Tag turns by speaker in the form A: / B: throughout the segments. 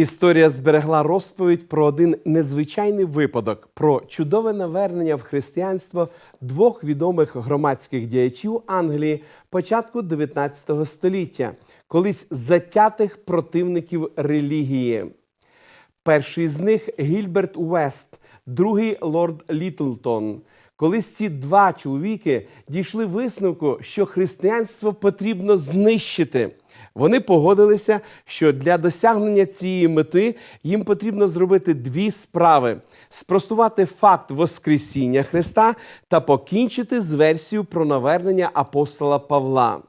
A: Історія зберегла розповідь про один незвичайний випадок про чудове навернення в християнство двох відомих громадських діячів Англії початку 19 століття, колись затятих противників релігії. Перший з них Гільберт Уест, другий лорд Літлтон. Колись ці два чоловіки дійшли висновку, що християнство потрібно знищити. Вони погодилися, що для досягнення цієї мети їм потрібно зробити дві справи: спростувати факт Воскресіння Христа та покінчити з версією про навернення апостола Павла.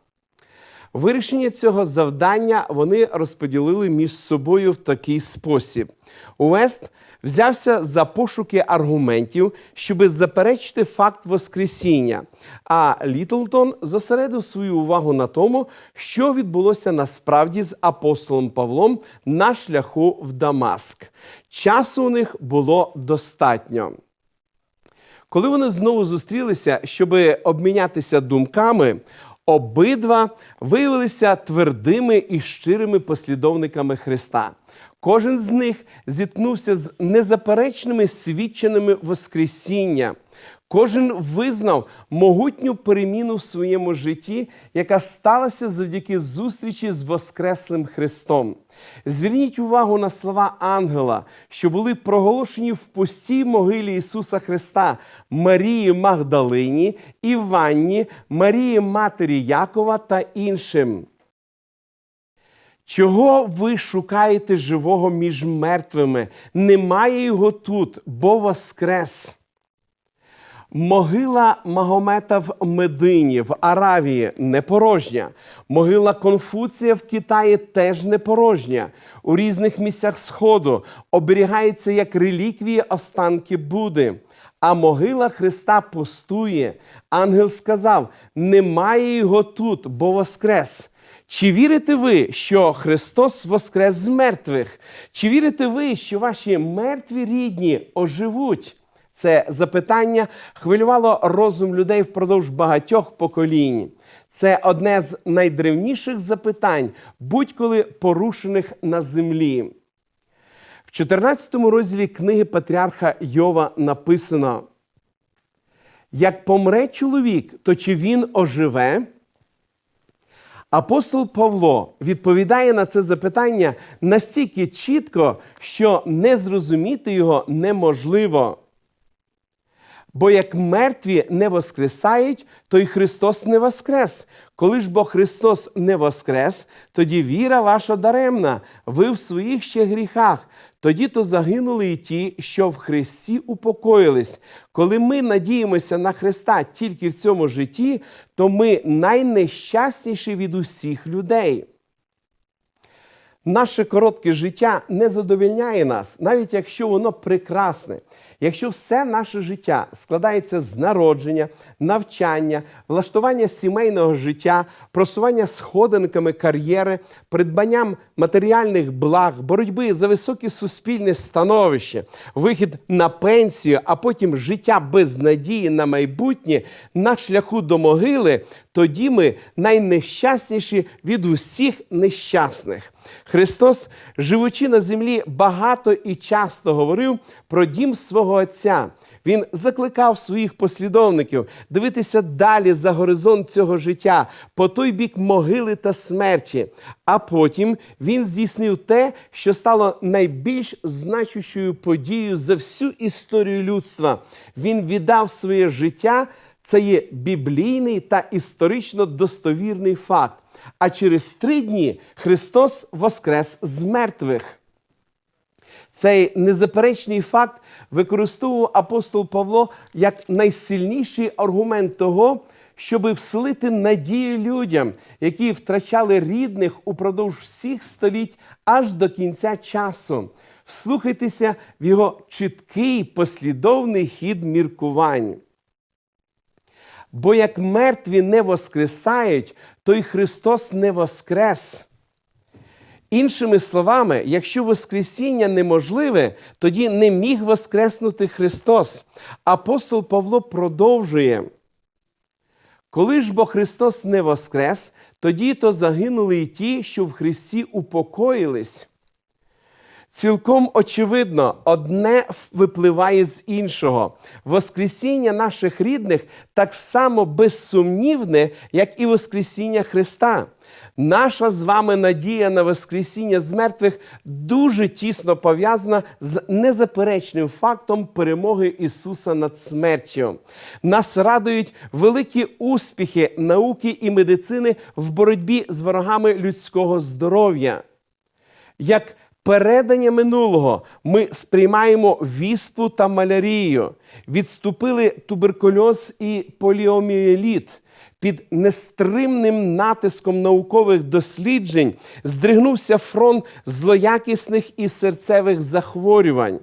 A: Вирішення цього завдання вони розподілили між собою в такий спосіб. Уест взявся за пошуки аргументів, щоби заперечити факт Воскресіння, а Літлтон зосередив свою увагу на тому, що відбулося насправді з апостолом Павлом на шляху в Дамаск. Часу у них було достатньо. Коли вони знову зустрілися, щоб обмінятися думками, обидва виявилися твердими і щирими послідовниками Христа. Кожен з них зіткнувся з незаперечними свідченими Воскресіння. Кожен визнав могутню переміну в своєму житті, яка сталася завдяки зустрічі з Воскреслим Христом. Зверніть увагу на слова ангела, що були проголошені в пустій могилі Ісуса Христа Марії Магдалині, Іванні, Марії Матері Якова та іншим. Чого ви шукаєте живого між мертвими? Немає його тут, бо воскрес. Могила Магомета в Медині, в Аравії не порожня. Могила Конфуція в Китаї теж не порожня. У різних місцях Сходу оберігається як реліквії останки Буди. А могила Христа пустує. Ангел сказав: немає його тут, бо воскрес. Чи вірите ви, що Христос воскрес з мертвих? Чи вірите ви, що ваші мертві рідні оживуть? Це запитання хвилювало розум людей впродовж багатьох поколінь. Це одне з найдревніших запитань, будь-коли порушених на землі. В 14 розділі книги Патріарха Йова написано: Як помре чоловік, то чи він оживе? Апостол Павло відповідає на це запитання настільки чітко, що не зрозуміти його неможливо. Бо як мертві не воскресають, то й Христос не воскрес. Коли ж бо Христос не воскрес, тоді віра ваша даремна, ви в своїх ще гріхах. Тоді то загинули і ті, що в Христі упокоїлись. Коли ми надіємося на Христа тільки в цьому житті, то ми найнещасніші від усіх людей. Наше коротке життя не задовільняє нас, навіть якщо воно прекрасне. Якщо все наше життя складається з народження, навчання, влаштування сімейного життя, просування сходинками кар'єри, придбанням матеріальних благ, боротьби за високе суспільне становище, вихід на пенсію, а потім життя без надії на майбутнє на шляху до могили, тоді ми найнещасніші від усіх нещасних. Христос, живучи на землі, багато і часто говорив про дім свого Отця. Він закликав своїх послідовників дивитися далі за горизонт цього життя, по той бік могили та смерті. А потім він здійснив те, що стало найбільш значущою подією за всю історію людства. Він віддав своє життя. Це є біблійний та історично достовірний факт. А через три дні Христос воскрес з мертвих. Цей незаперечний факт використовував апостол Павло як найсильніший аргумент того, щоби вселити надію людям, які втрачали рідних упродовж всіх століть аж до кінця часу. Вслухайтеся в його чіткий послідовний хід міркувань. Бо як мертві не воскресають, то й Христос не воскрес. Іншими словами, якщо Воскресіння неможливе, тоді не міг воскреснути Христос. Апостол Павло продовжує. Коли ж бо Христос не воскрес, тоді то загинули й ті, що в Христі упокоїлись. Цілком очевидно, одне випливає з іншого. Воскресіння наших рідних так само безсумнівне, як і Воскресіння Христа. Наша з вами надія на Воскресіння з мертвих дуже тісно пов'язана з незаперечним фактом перемоги Ісуса над смертю. Нас радують великі успіхи науки і медицини в боротьбі з ворогами людського здоров'я. Як передання минулого ми сприймаємо віспу та малярію, відступили туберкульоз і поліоміеліт. Під нестримним натиском наукових досліджень здригнувся фронт злоякісних і серцевих захворювань.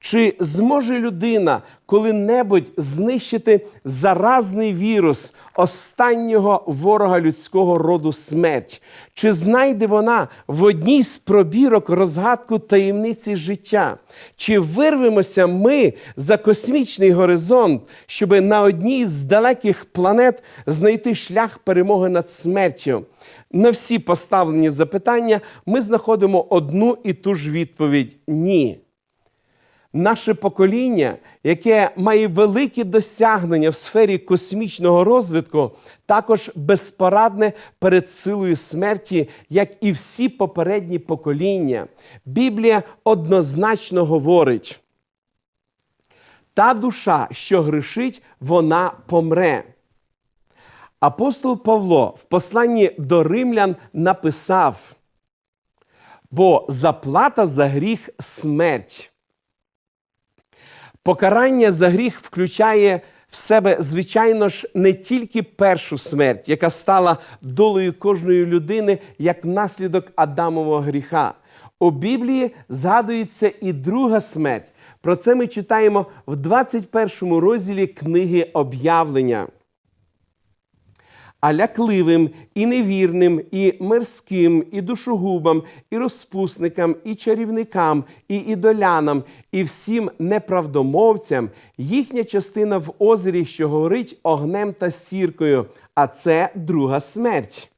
A: Чи зможе людина коли-небудь знищити заразний вірус останнього ворога людського роду смерть? Чи знайде вона в одній з пробірок розгадку таємниці життя? Чи вирвемося ми за космічний горизонт, щоб на одній з далеких планет знайти шлях перемоги над смертю? На всі поставлені запитання ми знаходимо одну і ту ж відповідь ні. Наше покоління, яке має великі досягнення в сфері космічного розвитку, також безпорадне перед силою смерті, як і всі попередні покоління. Біблія однозначно говорить: та душа, що грішить, вона помре. Апостол Павло в посланні до римлян написав: бо заплата за гріх смерть. Покарання за гріх включає в себе, звичайно ж, не тільки першу смерть, яка стала долею кожної людини як наслідок Адамового гріха. У Біблії згадується і друга смерть. Про це ми читаємо в 21 розділі книги об'явлення. А лякливим, і невірним, і мирським, і душогубам, і розпусникам, і чарівникам, і ідолянам, і всім неправдомовцям їхня частина в озері, що горить огнем та сіркою, а це друга смерть.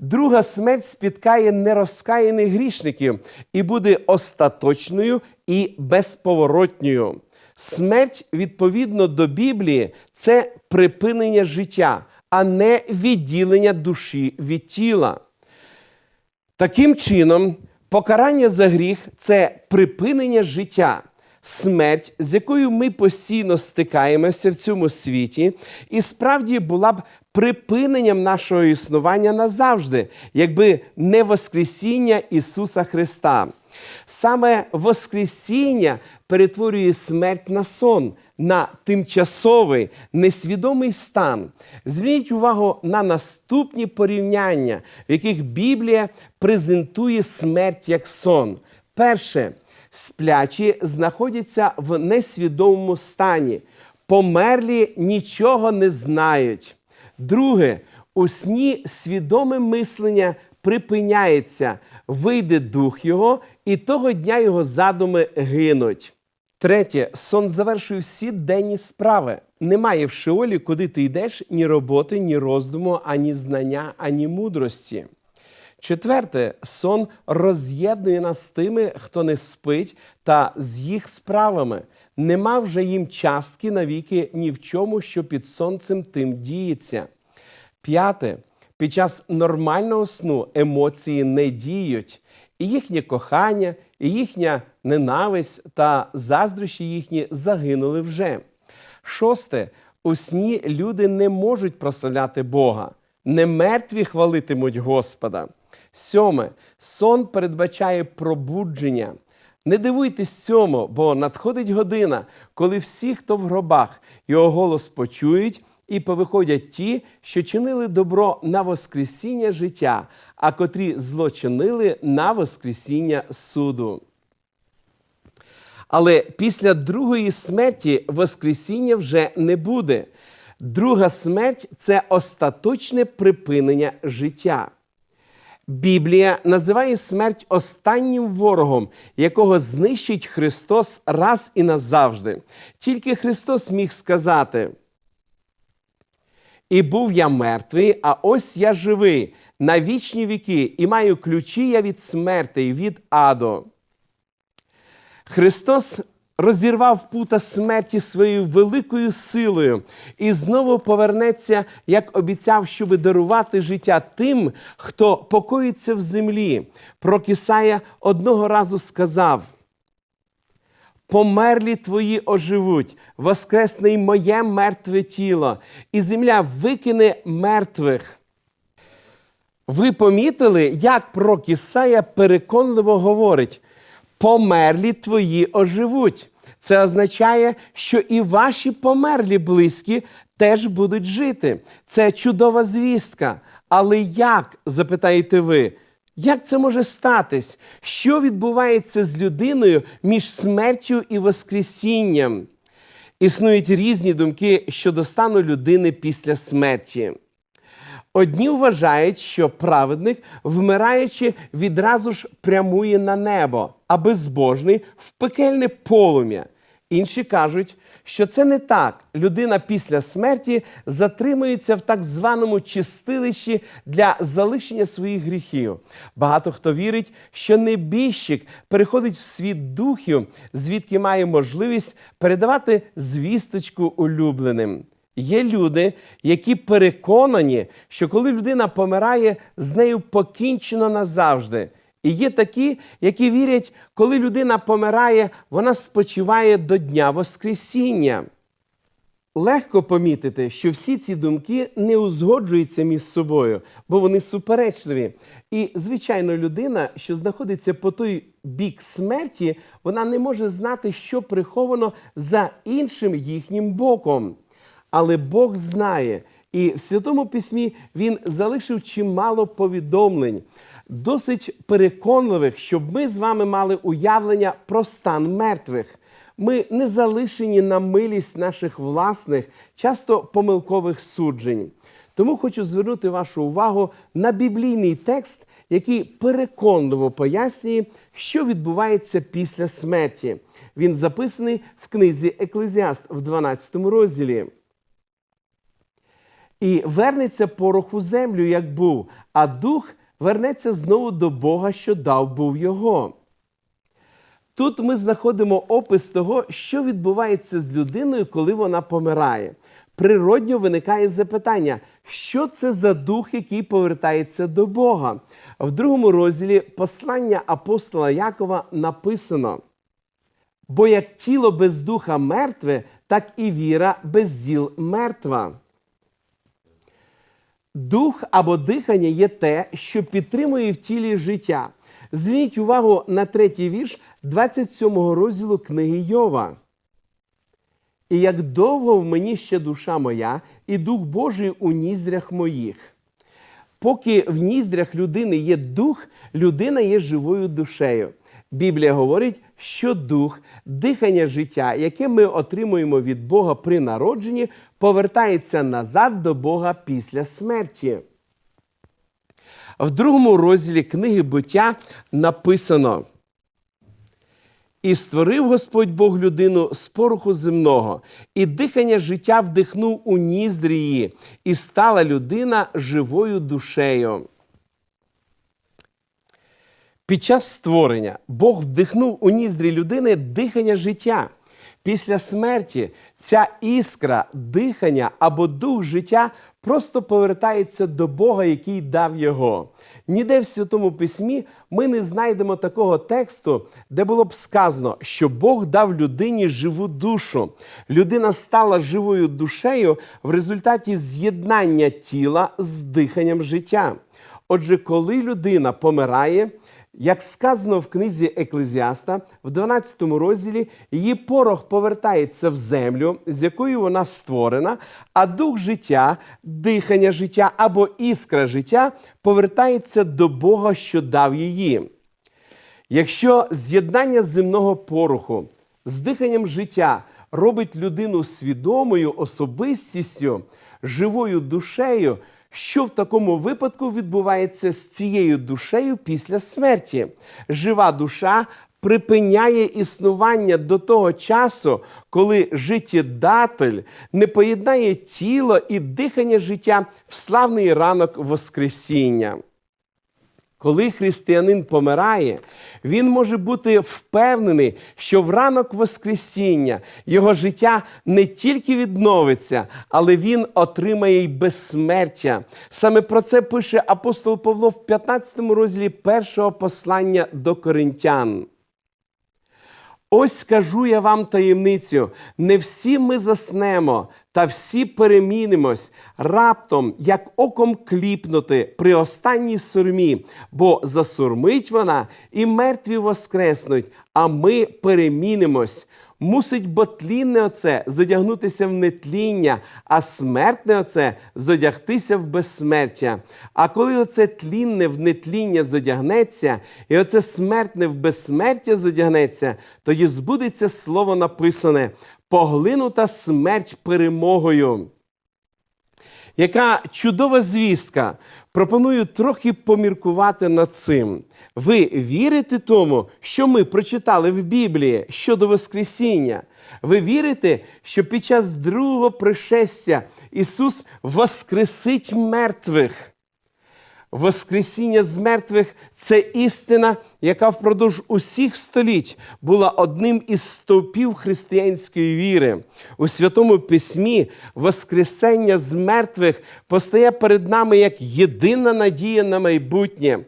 A: Друга смерть спіткає нерозкаяних грішників і буде остаточною і безповоротньою. Смерть, відповідно до Біблії, це припинення життя, а не відділення душі від тіла. Таким чином, покарання за гріх це припинення життя, смерть, з якою ми постійно стикаємося в цьому світі, і справді була б припиненням нашого існування назавжди, якби не Воскресіння Ісуса Христа. Саме Воскресіння перетворює смерть на сон, на тимчасовий, несвідомий стан. Зверніть увагу на наступні порівняння, в яких Біблія презентує смерть як сон. Перше, сплячі знаходяться в несвідомому стані, померлі нічого не знають. Друге, у сні свідоме мислення припиняється, вийде дух його, і того дня його задуми гинуть. Третє, сон завершує всі денні справи. Немає в Шеолі, куди ти йдеш, ні роботи, ні роздуму, ані знання, ані мудрості. Четверте, сон роз'єднує нас з тими, хто не спить, та з їх справами. Нема вже їм частки навіки ні в чому, що під сонцем тим діється. П'яте, під час нормального сну емоції не діють, і їхнє кохання, і їхня ненависть та заздрощі їхні загинули вже. Шосте, у сні люди не можуть прославляти Бога, не мертві хвалитимуть Господа. Сьоме, сон передбачає пробудження. Не дивуйтесь цьому, бо надходить година, коли всі, хто в гробах, його голос почують, і повиходять ті, що чинили добро на Воскресіння життя, а котрі зло чинили на Воскресіння суду. Але після другої смерті Воскресіння вже не буде. Друга смерть це остаточне припинення життя. Біблія називає смерть останнім ворогом, якого знищить Христос раз і назавжди. Тільки Христос міг сказати. І був я мертвий, а ось я живий на вічні віки, і маю ключі я від смерти і від аду. Христос розірвав пута смерті своєю великою силою і знову повернеться, як обіцяв, щоби дарувати життя тим, хто покоїться в землі. Про Кисая одного разу сказав. Померлі твої оживуть, воскресне й моє мертве тіло, і земля викине мертвих. Ви помітили, як про Кісая переконливо говорить: померлі твої оживуть. Це означає, що і ваші померлі близькі теж будуть жити. Це чудова звістка. Але як, запитаєте ви, як це може статись? Що відбувається з людиною між смертю і Воскресінням? Існують різні думки щодо стану людини після смерті. Одні вважають, що праведник, вмираючи, відразу ж прямує на небо, а безбожний в пекельне полум'я. Інші кажуть, що це не так. Людина після смерті затримується в так званому чистилищі для залишення своїх гріхів. Багато хто вірить, що небіжчик переходить в світ духів, звідки має можливість передавати звісточку улюбленим. Є люди, які переконані, що коли людина помирає, з нею покінчено назавжди. І є такі, які вірять, коли людина помирає, вона спочиває до Дня Воскресіння. Легко помітити, що всі ці думки не узгоджуються між собою, бо вони суперечливі. І, звичайно, людина, що знаходиться по той бік смерті, вона не може знати, що приховано за іншим їхнім боком. Але Бог знає, і в Святому Письмі Він залишив чимало повідомлень, досить переконливих, щоб ми з вами мали уявлення про стан мертвих. Ми не залишені на милість наших власних, часто помилкових суджень. Тому хочу звернути вашу увагу на біблійний текст, який переконливо пояснює, що відбувається після смерті. Він записаний в книзі Еклезіаст в 12 розділі. І вернеться порох у землю, як був, а дух вернеться знову до Бога, що дав був його. Тут ми знаходимо опис того, що відбувається з людиною, коли вона помирає. Природньо виникає запитання, що це за дух, який повертається до Бога. В другому розділі послання апостола Якова написано: бо як тіло без духа мертве, так і віра без діл мертва. Дух або дихання є те, що підтримує в тілі життя. Зверніть увагу на третій вірш 27 розділу книги Йова. І як довго в мені ще душа моя, і дух Божий у ніздрях моїх. Поки в ніздрях людини є дух, людина є живою душею. Біблія говорить, що дух, дихання життя, яке ми отримуємо від Бога при народженні, повертається назад до Бога після смерті. В другому розділі книги буття написано. І створив Господь Бог людину з пороху земного, і дихання життя вдихнув у ніздрі її, і стала людина живою душею. Під час створення Бог вдихнув у ніздрі людини дихання життя. Після смерті ця іскра, дихання або дух життя просто повертається до Бога, який дав його. Ніде в Святому Письмі ми не знайдемо такого тексту, де було б сказано, що Бог дав людині живу душу. Людина стала живою душею в результаті з'єднання тіла з диханням життя. Отже, коли людина помирає, як сказано в книзі Еклезіаста, в 12 розділі її порох повертається в землю, з якою вона створена, а дух життя, дихання життя або іскра життя повертається до Бога, що дав її. Якщо з'єднання земного пороху з диханням життя робить людину свідомою особистістю, живою душею, що в такому випадку відбувається з цією душею після смерті? Жива душа припиняє існування до того часу, коли життєдатель не поєднає тіло і дихання життя в славний ранок Воскресіння. Коли християнин помирає, він може бути впевнений, що в ранок Воскресіння його життя не тільки відновиться, але він отримає й безсмертя. Саме про це пише апостол Павло в 15 розділі першого послання до коринтян. Ось скажу я вам таємницю: не всі ми заснемо, та всі перемінимось раптом, як оком кліпнути при останній сурмі, бо засурмить вона, і мертві воскреснуть, а ми перемінимось. Мусить бо тлінне оце задягнутися в нетління, а смертне оце задягтися в безсмертя. А коли оце тлінне в нетління задягнеться, і оце смертне в безсмертя задягнеться, тоді збудеться слово написане: поглинута смерть перемогою. Яка чудова звістка! Пропоную трохи поміркувати над цим. Ви вірите тому, що ми прочитали в Біблії щодо Воскресіння? Ви вірите, що під час другого пришестя Ісус воскресить мертвих? Воскресіння з мертвих це істина, яка впродовж усіх століть була одним із стовпів християнської віри. У Святому Письмі Воскресення з мертвих постає перед нами як єдина надія на майбутнє.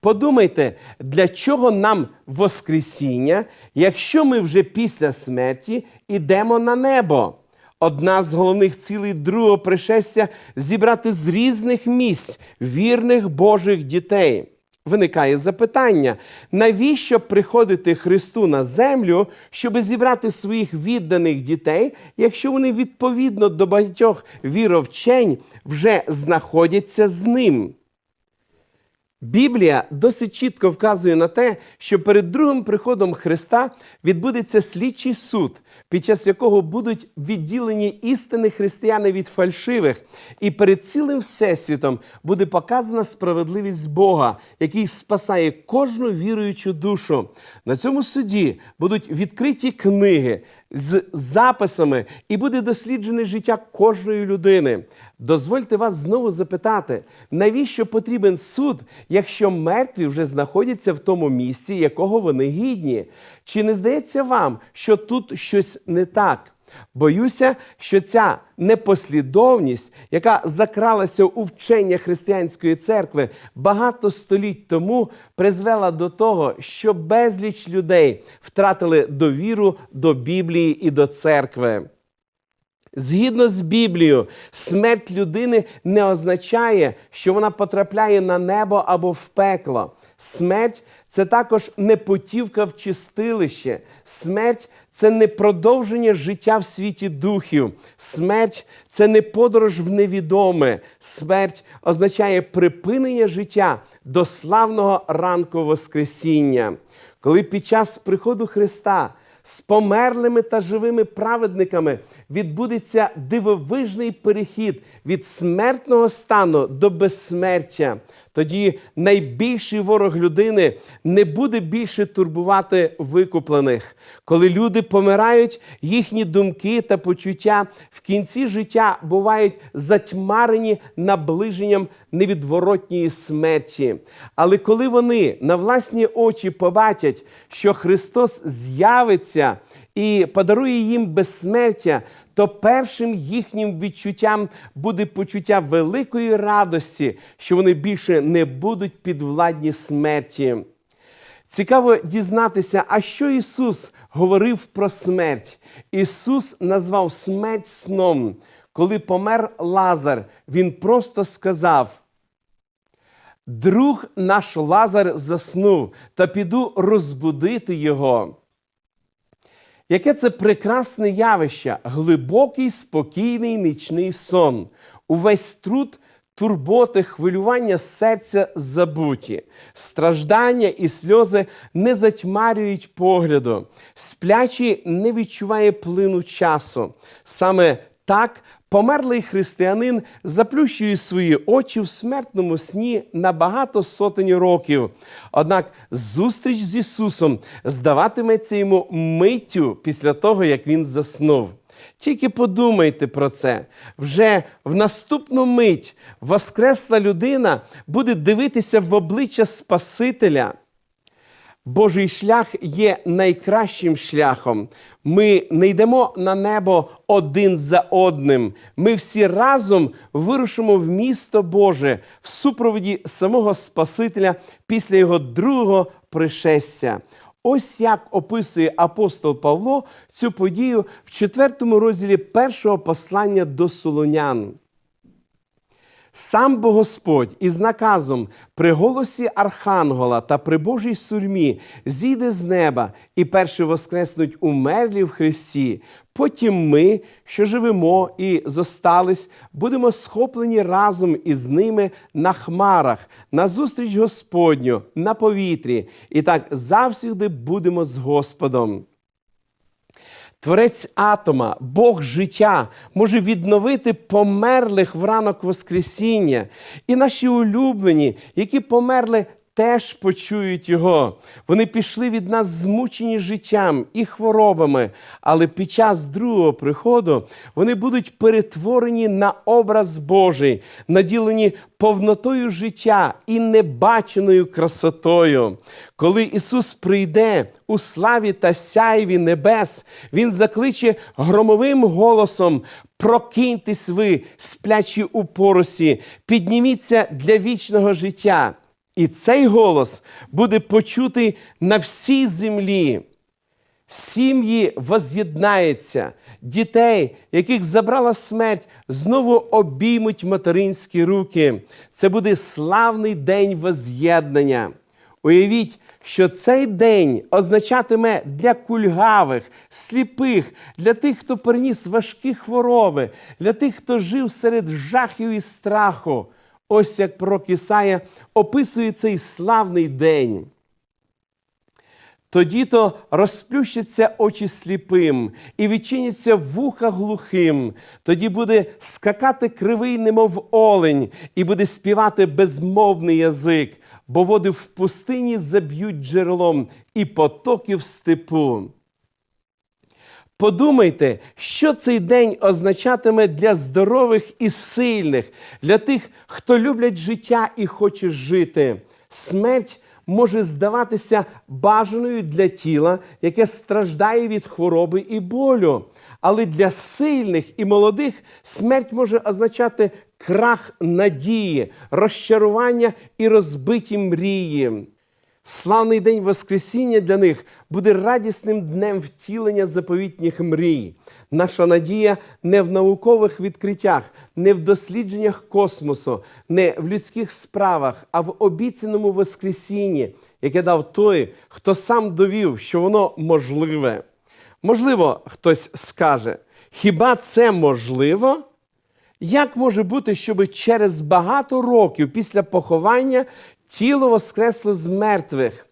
A: Подумайте, для чого нам Воскресіння, якщо ми вже після смерті йдемо на небо? Одна з головних цілей другого пришестя зібрати з різних місць вірних Божих дітей. Виникає запитання, навіщо приходити Христу на землю, щоб зібрати своїх відданих дітей, якщо вони відповідно до багатьох віровчень вже знаходяться з ним? Біблія досить чітко вказує на те, що перед другим приходом Христа відбудеться слідчий суд, під час якого будуть відділені істини християни від фальшивих, і перед цілим всесвітом буде показана справедливість Бога, який спасає кожну віруючу душу. На цьому суді будуть відкриті книги з записами, і буде досліджене життя кожної людини. Дозвольте вас знову запитати, навіщо потрібен суд, якщо мертві вже знаходяться в тому місці, якого вони гідні? Чи не здається вам, що тут щось не так? Боюся, що ця непослідовність, яка закралася у вчення християнської церкви багато століть тому, призвела до того, що безліч людей втратили довіру до Біблії і до церкви. Згідно з Біблією, смерть людини не означає, що вона потрапляє на небо або в пекло. Смерть це також не путівка в чистилище. Смерть це не продовження життя в світі духів. Смерть це не подорож в невідоме. Смерть означає припинення життя до славного ранку Воскресіння. Коли під час приходу Христа з померлими та живими праведниками відбудеться дивовижний перехід від смертного стану до безсмертя. Тоді найбільший ворог людини не буде більше турбувати викуплених. Коли люди помирають, їхні думки та почуття в кінці життя бувають затьмарені наближенням невідворотньої смерті. Але коли вони на власні очі побачать, що Христос з'явиться і подарує їм безсмертя, то першим їхнім відчуттям буде почуття великої радості, що вони більше не будуть підвладні смерті. Цікаво дізнатися, а що Ісус говорив про смерть. Ісус назвав смерть сном. Коли помер Лазар, Він просто сказав. Друг наш Лазар заснув, та піду розбудити його. Яке це прекрасне явище, глибокий, спокійний нічний сон, увесь труд, турботи, хвилювання серця забуті, страждання і сльози не затьмарюють погляду, сплячий не відчуває плину часу. Саме так померлий християнин заплющує свої очі в смертному сні на багато сотень років. Однак зустріч з Ісусом здаватиметься йому миттю після того, як він заснув. Тільки подумайте про це. Вже в наступну мить воскресла людина буде дивитися в обличчя Спасителя. Божий шлях є найкращим шляхом. Ми не йдемо на небо один за одним. Ми всі разом вирушимо в місто Боже в супроводі самого Спасителя після його другого пришестя. Ось як описує апостол Павло цю подію в четвертому розділі першого послання до Солонян. Сам бо Господь із наказом при голосі Архангела та при Божій сурмі зійде з неба і перші воскреснуть умерлі в Христі. Потім ми, що живемо і зостались, будемо схоплені разом із ними на хмарах, на зустріч Господню, на повітрі, і так завсігди будемо з Господом. Творець атома, Бог життя може відновити померлих в ранок Воскресіння. І наші улюблені, які померли, теж почують його. Вони пішли від нас змучені життям і хворобами, але під час другого приходу вони будуть перетворені на образ Божий, наділені повнотою життя і небаченою красотою. Коли Ісус прийде у славі та сяйві небес, Він закличе громовим голосом. Прокиньтесь ви, сплячі у поросі, підніміться для вічного життя. І цей голос буде почутий на всій землі. Сім'ї воз'єднаються, дітей, яких забрала смерть, знову обіймуть материнські руки. Це буде славний день воз'єднання. Уявіть, що цей день означатиме для кульгавих, сліпих, для тих, хто переніс важкі хвороби, для тих, хто жив серед жахів і страху. Ось як пророк Ісая описує цей славний день. Тоді то розплющаться очі сліпим і відчиняться вуха глухим. Тоді буде скакати кривий, немов олень, і буде співати безмовний язик, бо води в пустині заб'ють джерелом і потоки в степу. Подумайте, що цей день означатиме для здорових і сильних, для тих, хто люблять життя і хоче жити. Смерть може здаватися бажаною для тіла, яке страждає від хвороби і болю. Але для сильних і молодих смерть може означати крах надії, розчарування і розбиті мрії. Славний день Воскресіння для них буде радісним днем втілення заповітніх мрій. Наша надія не в наукових відкриттях, не в дослідженнях космосу, не в людських справах, а в обіцяному Воскресінні, яке дав той, хто сам довів, що воно можливе. Можливо, хтось скаже, хіба це можливо? Як може бути, щоб через багато років після поховання тіло воскресло з мертвих?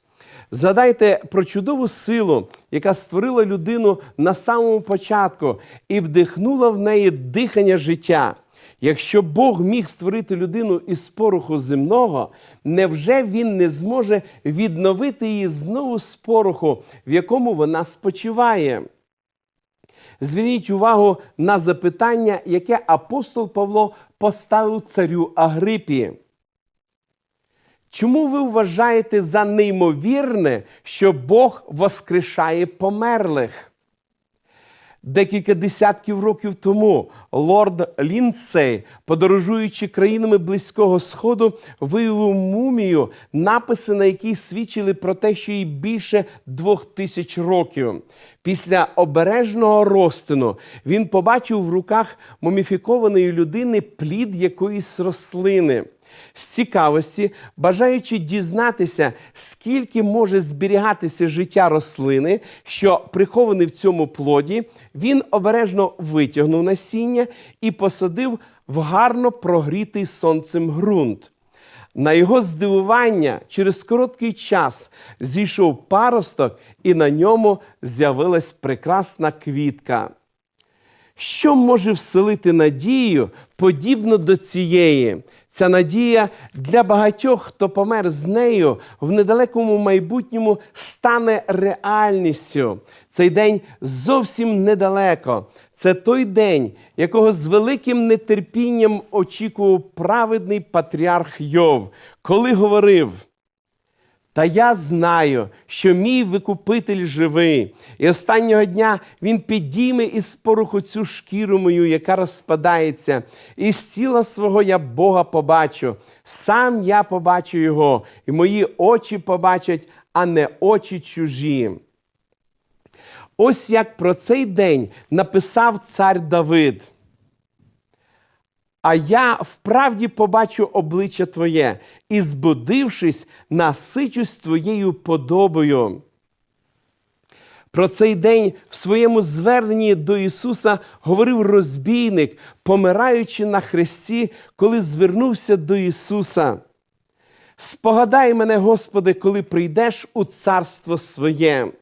A: Згадайте про чудову силу, яка створила людину на самому початку і вдихнула в неї дихання життя. Якщо Бог міг створити людину із пороху земного, невже він не зможе відновити її знову з пороху, в якому вона спочиває? Зверніть увагу на запитання, яке апостол Павло поставив царю Агрипі. Чому ви вважаєте за неймовірне, що Бог воскрешає померлих? Декілька десятків років тому лорд Ліндсей, подорожуючи країнами Близького Сходу, виявив мумію, написи на якій свідчили про те, що їй більше двох тисяч років. Після обережного розтину він побачив в руках муміфікованої людини плід якоїсь рослини. З цікавості, бажаючи дізнатися, скільки може зберігатися життя рослини, що прихований в цьому плоді, він обережно витягнув насіння і посадив в гарно прогрітий сонцем ґрунт. На його здивування, через короткий час зійшов паросток, і на ньому з'явилась прекрасна квітка. Що може вселити надію подібно до цієї? Ця надія для багатьох, хто помер з нею в недалекому майбутньому, стане реальністю. Цей день зовсім недалеко. Це той день, якого з великим нетерпінням очікував праведний патріарх Йов, коли говорив. Та я знаю, що мій викупитель живий, і останнього дня він підійме із поруху цю шкіру мою, яка розпадається, і з тіла свого я Бога побачу. Сам я побачу його, і мої очі побачать, а не очі чужі. Ось як про цей день написав цар Давид. А я вправді побачу обличчя Твоє, і, збудившись, насичусь Твоєю подобою. Про цей день в своєму зверненні до Ісуса говорив розбійник, помираючи на хресті, коли звернувся до Ісуса. Спогадай мене, Господи, коли прийдеш у царство своє.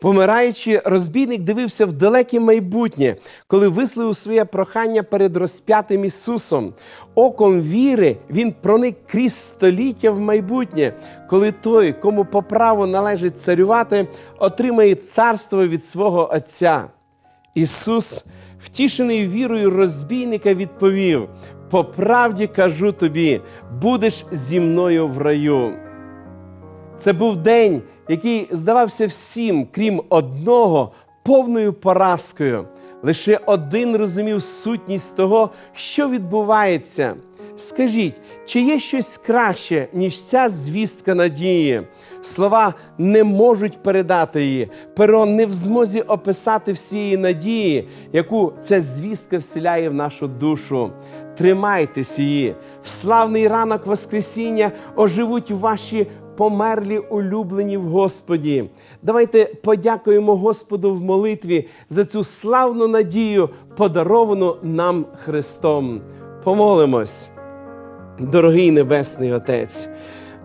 A: Помираючи, розбійник дивився в далеке майбутнє, коли висловив своє прохання перед розп'ятим Ісусом. Оком віри він проник крізь століття в майбутнє, коли той, кому по праву належить царювати, отримає царство від свого Отця. Ісус, втішений вірою розбійника, відповів: По правді кажу тобі, будеш зі мною в раю. Це був день, який здавався всім, крім одного, повною поразкою. Лише один розумів сутність того, що відбувається. Скажіть, чи є щось краще, ніж ця звістка надії? Слова не можуть передати її, перо не в змозі описати всієї надії, яку ця звістка вселяє в нашу душу. Тримайтесь її, в славний ранок Воскресіння оживуть ваші померлі улюблені в Господі. Давайте подякуємо Господу в молитві за цю славну надію, подаровану нам Христом. Помолимось. Дорогий Небесний Отець,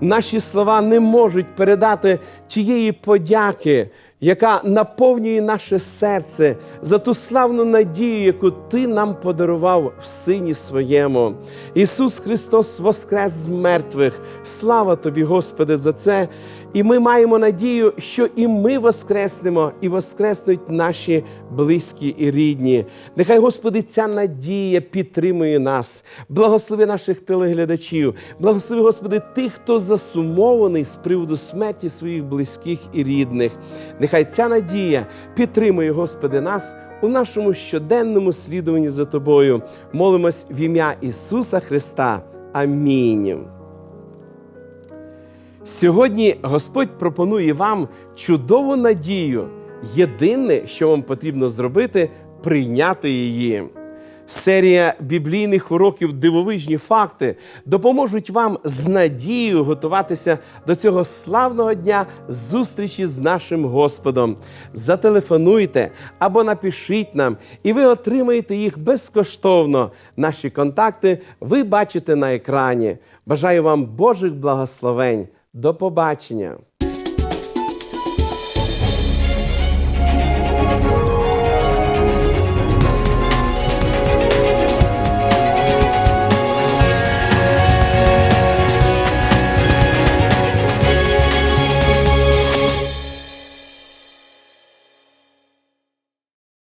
A: наші слова не можуть передати тієї подяки, яка наповнює наше серце за ту славну надію, яку Ти нам подарував в Сині своєму. Ісус Христос воскрес з мертвих. Слава Тобі, Господи, за це. І ми маємо надію, що і ми воскреснемо, і воскреснуть наші близькі і рідні. Нехай, Господи, ця надія підтримує нас. Благослови наших телеглядачів, благослови, Господи, тих, хто засумований з приводу смерті своїх близьких і рідних. Нехай ця надія підтримує, Господи, нас у нашому щоденному слідуванні за Тобою. Молимось в ім'я Ісуса Христа. Амінь. Сьогодні Господь пропонує вам чудову надію. Єдине, що вам потрібно зробити, прийняти її. Серія біблійних уроків Дивовижні факти допоможуть вам з надією готуватися до цього славного дня зустрічі з нашим Господом. Зателефонуйте або напишіть нам, і ви отримаєте їх безкоштовно. Наші контакти ви бачите на екрані. Бажаю вам Божих благословень. До побачення!